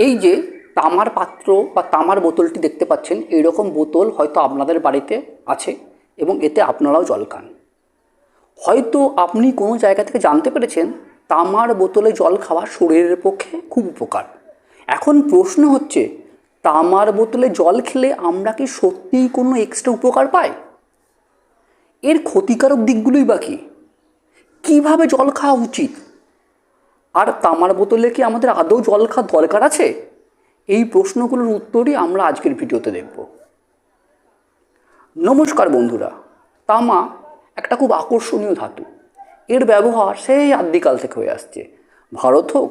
এই যে তামার পাত্র বা তামার বোতলটি দেখতে পাচ্ছেন এইরকম বোতল হয়তো আপনাদের বাড়িতে আছে এবং এতে আপনারাও জল খান। হয়তো আপনি কোনো জায়গা থেকে জানতে পেরেছেন, তামার বোতলে জল খাওয়া শরীরের পক্ষে খুব উপকার। এখন প্রশ্ন হচ্ছে, তামার বোতলে জল খেলে আমরা কি সত্যিই কোনো এক্সট্রা উপকার পাই? এর ক্ষতিকারক দিকগুলোই বা কী? কীভাবে জল খাওয়া উচিত? আর তামার বোতলে কি আমাদের আদৌ জল খাওয়ার দরকার আছে? এই প্রশ্নগুলোর উত্তরই আমরা আজকের ভিডিওতে দেখব। নমস্কার বন্ধুরা, তামা একটা খুব আকর্ষণীয় ধাতু। এর ব্যবহার সেই আদ্যিকাল থেকে হয়ে আসছে। ভারত হোক,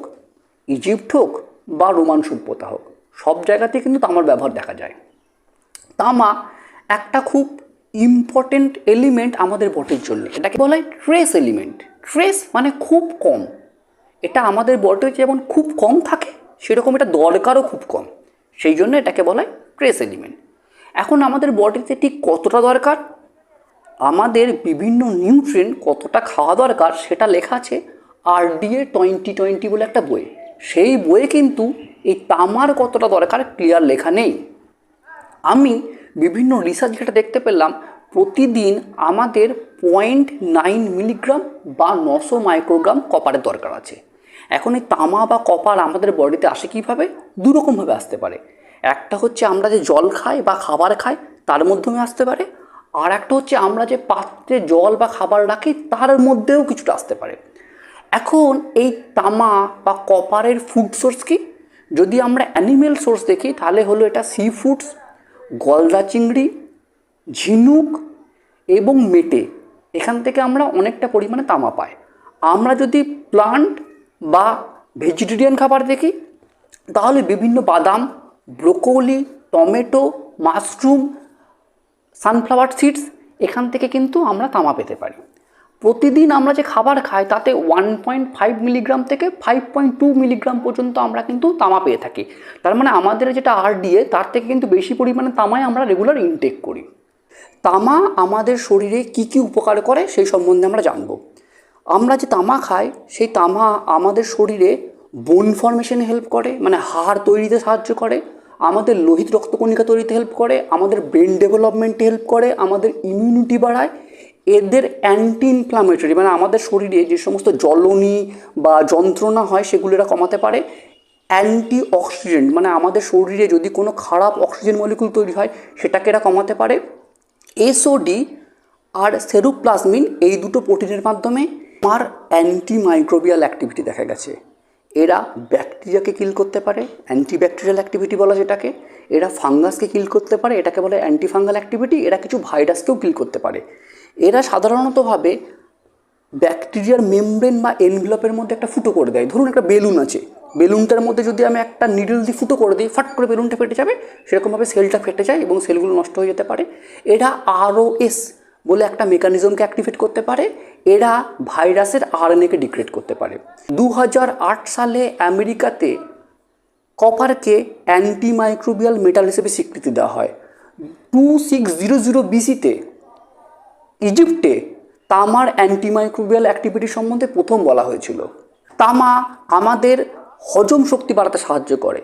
ইজিপ্ট হোক বা রোমান সভ্যতা হোক, সব জায়গাতে কিন্তু তামার ব্যবহার দেখা যায়। তামা একটা খুব ইম্পর্টেন্ট এলিমেন্ট আমাদের বডির জন্য। এটাকে বলা হয় ট্রেস এলিমেন্ট ট্রেস মানে খুব কম। এটা আমাদের বডিতে যেমন খুব কম থাকে, সেরকম এটা দরকারও খুব কম। সেই জন্য এটাকে বলা হয় ট্রেস এলিমেন্ট এখন আমাদের বডিতে ঠিক কতটা দরকার? আমাদের বিভিন্ন নিউট্রিয়েন্ট কতটা খাওয়া দরকার সেটা লেখা আছে আরডিএ টোয়েন্টি টোয়েন্টি বলে একটা বই। সেই বইয়ে কিন্তু এই তামার কতটা দরকার ক্লিয়ার লেখা নেই। আমি বিভিন্ন রিসার্চ যেটা দেখতে পেলাম, প্রতিদিন আমাদের পয়েন্ট নাইন মিলিগ্রাম বা নশো মাইক্রোগ্রাম কপারের দরকার আছে। এখন এই তামা বা কপার আমাদের বডিতে আসে কীভাবে? দুরকমভাবে আসতে পারে। একটা হচ্ছে আমরা যে জল খাই বা খাবার খাই, তার মাধ্যমে আসতে পারে। আর একটা হচ্ছে আমরা যে পাত্রে জল বা খাবার রাখি, তার মধ্যেও কিছুটা আসতে পারে। এখন এই তামা বা কপারের ফুড সোর্স কি? যদি আমরা অ্যানিমেল সোর্স দেখি, তাহলে হলো এটা সি ফুডস গলদা চিংড়ি, ঝিনুক এবং মেটে। এখান থেকে আমরা অনেকটা পরিমাণে তামা পাই। আমরা যদি প্লান্ট বা ভেজিটেরিয়ান খাবার দেখি, তাহলে বিভিন্ন বাদাম broccoli tomato mushroom sunflower seeds এখান থেকে কিন্তু আমরা তামা পেতে পারি। প্রতিদিন আমরা যে খাবার খাই, তাতে ওয়ান পয়েন্ট ফাইভ মিলিগ্রাম থেকে ফাইভ পয়েন্ট টু মিলিগ্রাম পর্যন্ত আমরা কিন্তু তামা পেয়ে থাকি। তার মানে আমাদের যেটা আর আরডিএ তার থেকে কিন্তু বেশি পরিমাণে তামায় আমরা রেগুলার ইনটেক করি। তামা আমাদের শরীরে কি কি উপকার করে, সেই সম্বন্ধে আমরা জানব। আমরা যে তামা খাই, সেই তামা আমাদের শরীরে বোন ফর্মেশনে হেল্প করে মানে হাড় তৈরিতে সাহায্য করে, আমাদের লোহিত রক্তকণিকা তৈরিতে হেল্প করে, আমাদের ব্রেন ডেভেলপমেন্টে হেল্প করে, আমাদের ইমিউনিটি বাড়ায়। এদের অ্যান্টি ইনফ্লামেটরি মানে আমাদের শরীরে যে সমস্ত জ্বলনি বা যন্ত্রণা হয়, সেগুলো এরা কমাতে পারে। অ্যান্টি অক্সিডেন্ট মানে আমাদের শরীরে যদি কোনো খারাপ অক্সিজেন মলিকুল তৈরি হয়, সেটাকে এরা কমাতে পারে। এসওডি আর সেরুপ্লাজমিন এই দুটো প্রোটিনের মাধ্যমে আমার অ্যান্টি মাইক্রোবিয়াল অ্যাক্টিভিটি দেখা গেছে। এরা ব্যাকটেরিয়াকে কিল করতে পারে অ্যান্টিব্যাকটেরিয়াল অ্যাক্টিভিটি বলা যেটাকে। এরা ফাঙ্গাসকে কিল করতে পারে, এটাকে বলে অ্যান্টি ফাঙ্গাল অ্যাক্টিভিটি এরা কিছু ভাইরাসকেও কিল করতে পারে। এরা সাধারণতভাবে ব্যাকটেরিয়ার মেমব্রেন বা এনভেলপের মধ্যে একটা ফুটো করে দেয়। ধরুন একটা বেলুন আছে। বেলুনটার মধ্যে যদি আমি একটা নিডল দিয়ে ফুটো করে দিই, ফাট করে বেলুনটা ফেটে যাবে। সেরকমভাবে সেলটা ফেটে যায় এবং সেলগুলো নষ্ট হয়ে যেতে পারে। এরা আরওএস বলে একটা মেকানিজমকে অ্যাক্টিভেট করতে পারে, এরা ভাইরাসের আরএনএকে ডিগ্রেড করতে পারে। দু হাজার আট সালে আমেরিকাতে কপারকে অ্যান্টিমাইক্রোবিয়াল মেটাল হিসেবে স্বীকৃতি দেওয়া হয়। টু সিক্স জিরো জিরো বিসিতে ইজিপ্টে তামার অ্যান্টিমাইক্রোবিয়াল অ্যাক্টিভিটি সম্বন্ধে প্রথম বলা হয়েছিল। তামা আমাদের হজম শক্তি বাড়াতে সাহায্য করে।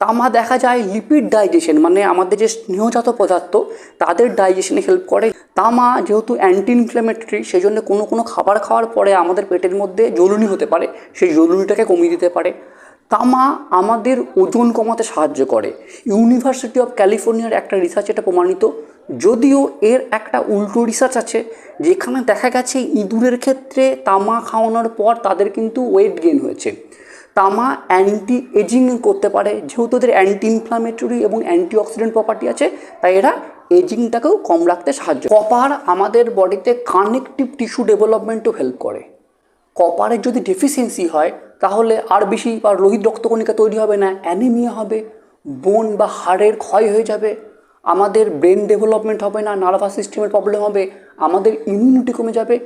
তামা দেখা যায় লিপিড ডাইজেশন মানে আমাদের যে স্নেহজাত পদার্থ, তাদের ডাইজেশনে হেল্প করে। তামা যেহেতু অ্যান্টি ইনফ্ল্যামেটরি সেই জন্য কোনো কোনো খাবার খাওয়ার পরে আমাদের পেটের মধ্যে জ্বলুনি হতে পারে, সেই জ্বলুনিটাকে কমিয়ে দিতে পারে। তামা আমাদের ওজন কমাতে সাহায্য করে। ইউনিভার্সিটি অফ ক্যালিফোর্নিয়ার একটা রিসার্চ এটা প্রমাণিত, যদিও এর একটা উল্টো রিসার্চ আছে, যেখানে দেখা গেছে ইঁদুরের ক্ষেত্রে তামা খাওয়ানোর পর তাদের কিন্তু ওয়েট গেইন হয়েছে। তামা অ্যান্টি এজিং করতে পারে। যেহেতু ওদের অ্যান্টি ইনফ্লামেটরি এবং অ্যান্টি অক্সিডেন্ট প্রপার্টি আছে, তাই এরা এজিংটাকেও কম রাখতে সাহায্য কপার আমাদের বডিতে কানেকটিভ টিস্যু ডেভেলপমেন্টও হেল্প করে। কপারের যদি ডেফিসিয়েন্সি হয়, তাহলে আর বেশি বা লোহিত রক্তকণিকা তৈরি হবে না অ্যানিমিয়া হবে বোন বা হাড়ের ক্ষয় হয়ে যাবে, আমাদের ব্রেন ডেভেলপমেন্ট হবে না নার্ভাস সিস্টেমের প্রবলেম হবে, আমাদের ইমিউনিটি কমে যাবে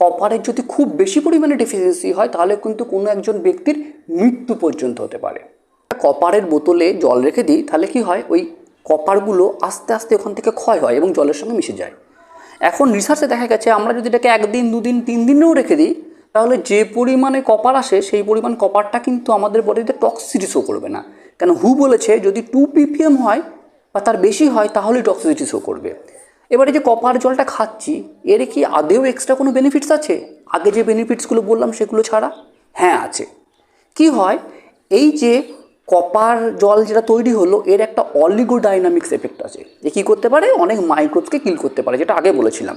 কপারের যদি খুব বেশি পরিমাণে ডেফিসিয়েন্সি হয়, তাহলে কিন্তু কোনো একজন ব্যক্তির মৃত্যু পর্যন্ত হতে পারে। কপারের বোতলে জল রেখে দিই, তাহলে কি হয়? ওই কপারগুলো আস্তে আস্তে ওখান থেকে ক্ষয় হয় এবং জলের সঙ্গে মিশে যায়। এখন রিসার্চে দেখা গেছে, আমরা যদি এটাকে একদিন, দুদিন, তিন দিনেও রেখে দিই, তাহলে যে পরিমাণে কপার আসে, সেই পরিমাণ কপারটা কিন্তু আমাদের বডিতে টক্সিটি শো করবে না। কেন? হু বলেছে, যদি টু পিপিএম হয় বা তার বেশি হয়, তাহলেই টক্সিসিটি শো করবে। এবারে যে কপার জলটা খাচ্ছি, এর কি আদেও এক্সট্রা কোনো বেনিফিটস আছে? আগে যে বেনিফিটসগুলো বললাম সেগুলো ছাড়া? হ্যাঁ আছে। কি হয়, এই যে কপার জল যেটা তৈরি হলো, এর একটা অলিগোডাইনামিক্স এফেক্ট আছে। যে কী করতে পারে? অনেক মাইক্রোবসকে কিল করতে পারে, যেটা আগে বলেছিলাম।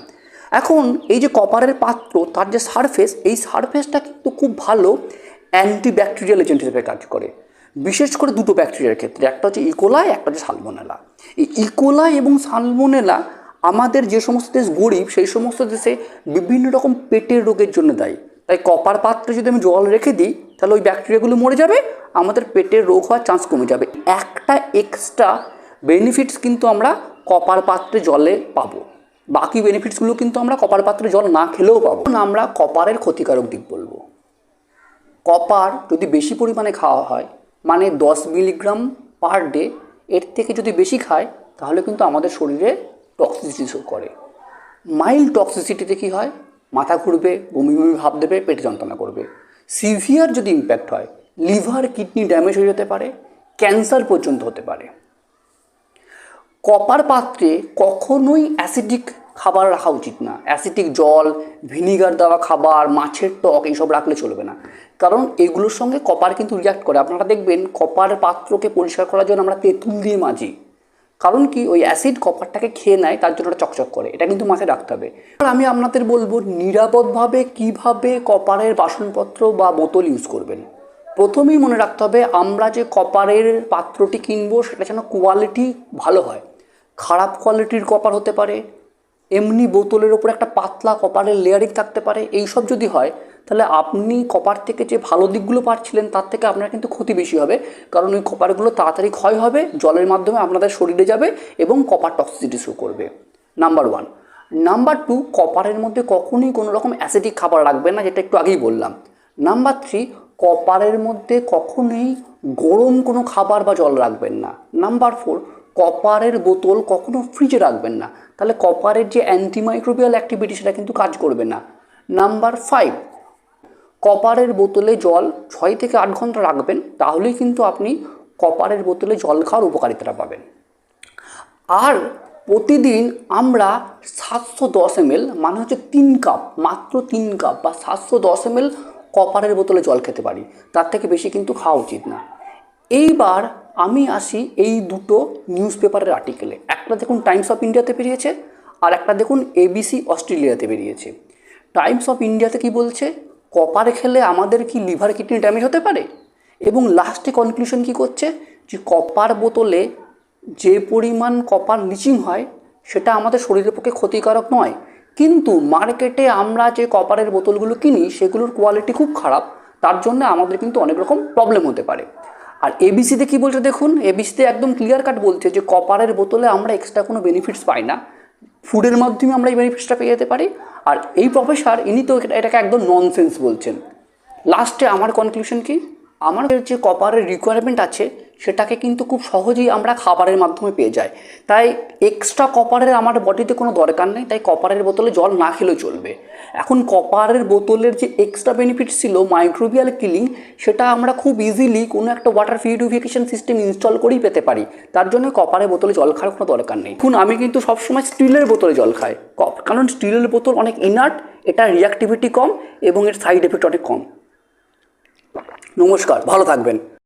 এখন এই যে কপারের পাত্র, তার যে সারফেস এই সারফেসটা কিন্তু খুব ভালো অ্যান্টিব্যাকটেরিয়াল এজেন্ট হিসেবে কাজ করে। বিশেষ করে দুটো ব্যাকটেরিয়ার ক্ষেত্রে, একটা হচ্ছে ইকোলাই একটা হচ্ছে সালমোনেলা এই ইকোলাই এবং সালমোনেলা আমাদের যে সমস্ত দেশ গরিব, সেই সমস্ত দেশে বিভিন্ন রকম পেটের রোগের জন্য দায়ী। তাই কপার পাত্রে যদি আমি জল রেখে দিই, তাহলে ওই ব্যাকটেরিয়াগুলো মরে যাবে, আমাদের পেটের রোগ হওয়ার চান্স কমে যাবে। একটা এক্সট্রা বেনিফিটস কিন্তু আমরা কপার পাত্রে জলে পাবো। বাকি বেনিফিটসগুলো কিন্তু আমরা কপার পাত্রে জল না খেলেও পাবো। আমরা কপারের ক্ষতিকারক দিক বলব। কপার যদি বেশি পরিমাণে খাওয়া হয় মানে দশ মিলিগ্রাম পার ডে এর থেকে যদি বেশি খায়, তাহলে কিন্তু আমাদের শরীরে টক্সিসিটি শো করে। মাইল্ড টক্সিসিটিতে কী হয়? মাথা ঘুরবে, বমি বমি ভাব দেবে, পেটে যন্ত্রণা করবে। সিভিয়ার যদি ইম্প্যাক্ট হয় লিভার কিডনি ড্যামেজ হয়ে যেতে পারে ক্যান্সার পর্যন্ত হতে পারে। কপার পাত্রে কখনোই অ্যাসিডিক খাবার রাখা উচিত না। অ্যাসিডিক জল ভিনিগার দেওয়া খাবার, মাছের টক এইসব রাখলে চলবে না। কারণ এগুলোর সঙ্গে কপার কিন্তু রিয়াক্ট করে। আপনারা দেখবেন কপার পাত্রকে পরিষ্কার করার জন্য আমরা তেঁতুল দিয়ে মাজি। কারণ কি, ওই অ্যাসিড কপারটাকে খেয়ে নেয়, তার জন্য ওটা চকচক করে। এটা কিন্তু মাথায় রাখতে হবে। আর আমি আপনাদের বলব, নিরাপদভাবে কীভাবে কপারের বাসনপত্র বা বোতল ইউজ করবেন। প্রথমেই মনে রাখতে হবে, আমরা যে কপারের পাত্রটি কিনবো, সেটা যেন কোয়ালিটি ভালো হয়। খারাপ কোয়ালিটির কপার হতে পারে, এমনি বোতলের ওপর একটা পাতলা কপারের লেয়ারিং থাকতে পারে, এইসব যদি হয় তাহলে আপনি কপার থেকে যে ভালো দিকগুলো পাচ্ছিলেন, তার থেকে আপনার কিন্তু ক্ষতি বেশি হবে। কারণ ওই কপারগুলো তাড়াতাড়ি ক্ষয় হবে, জলের মাধ্যমে আপনাদের শরীরে যাবে এবং কপার টক্সিসিটি শো করবে। নাম্বার ওয়ান নাম্বার টু কপারের মধ্যে কখনোই কোনো রকম অ্যাসিডিক খাবার রাখবেন না, যেটা একটু আগেই বললাম। নাম্বার থ্রি কপারের মধ্যে কখনোই গরম কোনো খাবার বা জল রাখবেন না। নাম্বার ফোর কপারের বোতল কখনো ফ্রিজে রাখবেন না। তাহলে কপারের যে অ্যান্টিমাইক্রোবিয়াল অ্যাক্টিভিটি সেটা কিন্তু কাজ করবে না। নাম্বার ফাইভ কপারের বোতলে জল ছয় থেকে আট ঘণ্টা রাখবেন, তাহলেই কিন্তু আপনি কপারের বোতলে জল খাওয়ার উপকারিতাটা পাবেন। আর প্রতিদিন আমরা সাতশো দশ এমএল মানে হচ্ছে তিন কাপ, মাত্র তিন কাপ বা সাতশো দশ এমএল কপারের বোতলে জল খেতে পারি। তার থেকে বেশি কিন্তু খাওয়া উচিত না। এইবার আমি আসি এই দুটো নিউজ পেপারের আর্টিকেলে। একটা দেখুন টাইমস অফ ইন্ডিয়াতে বেরিয়েছে, আর একটা দেখুন এবিসি অস্ট্রেলিয়াতে বেরিয়েছে। টাইমস অফ ইন্ডিয়াতে কি বলছে? কপার খেলে আমাদের কি লিভার কিডনি ড্যামেজ হতে পারে? এবং লাস্টে কনক্লুশন কি করছে? যে কপার বোতলে যে পরিমাণ কপার লিচিং হয়, সেটা আমাদের শরীরের পক্ষে ক্ষতিকারক নয়। কিন্তু মার্কেটে আমরা যে কপারের বোতলগুলো কিনি, সেগুলোর কোয়ালিটি খুব খারাপ। তার জন্য আমাদের কিন্তু অনেক রকম প্রবলেম হতে পারে। আর এবিসিতে কি বলছে দেখুন? এবিসিতে একদম ক্লিয়ার কাট বলছে যে কপারের বোতলে আমরা এক্সট্রা কোনো বেনিফিটস পাই না। ফুডের মাধ্যমে আমরা এই বেনিফিটসটা পেয়ে যেতে পারি। আর এই প্রফেসর, ইনি তো এটা- এটাকে একদম ননসেন্স বলছেন। লাস্টে আমার কনক্লুশন কি? আমার যে কপারের রিকোয়ারমেন্ট আছে সেটাকে কিন্তু খুব সহজেই আমরা খাবারের মাধ্যমে পেয়ে যাই। তাই এক্সট্রা কপারের আমার বডিতে কোনো দরকার নেই, তাই কপারের বোতলে জল না খেলেও চলবে। এখন কপারের বোতলের যে এক্সট্রা বেনিফিট ছিল মাইক্রোবিয়াল কিলিং সেটা আমরা খুব ইজিলি কোনো একটা ওয়াটার পিউরিফিকেশন সিস্টেম ইনস্টল করেই পেতে পারি। তার জন্য কপারের বোতলে জল খাওয়ার কোনো দরকার নেই। এখন আমি কিন্তু সবসময় স্টিলের বোতলে জল খাই। কপ কারণ স্টিলের বোতল অনেক ইনার্ট এটা রিয়াক্টিভিটি কম এবং এর সাইড এফেক্ট অনেক কম। নমস্কার, ভালো থাকবেন।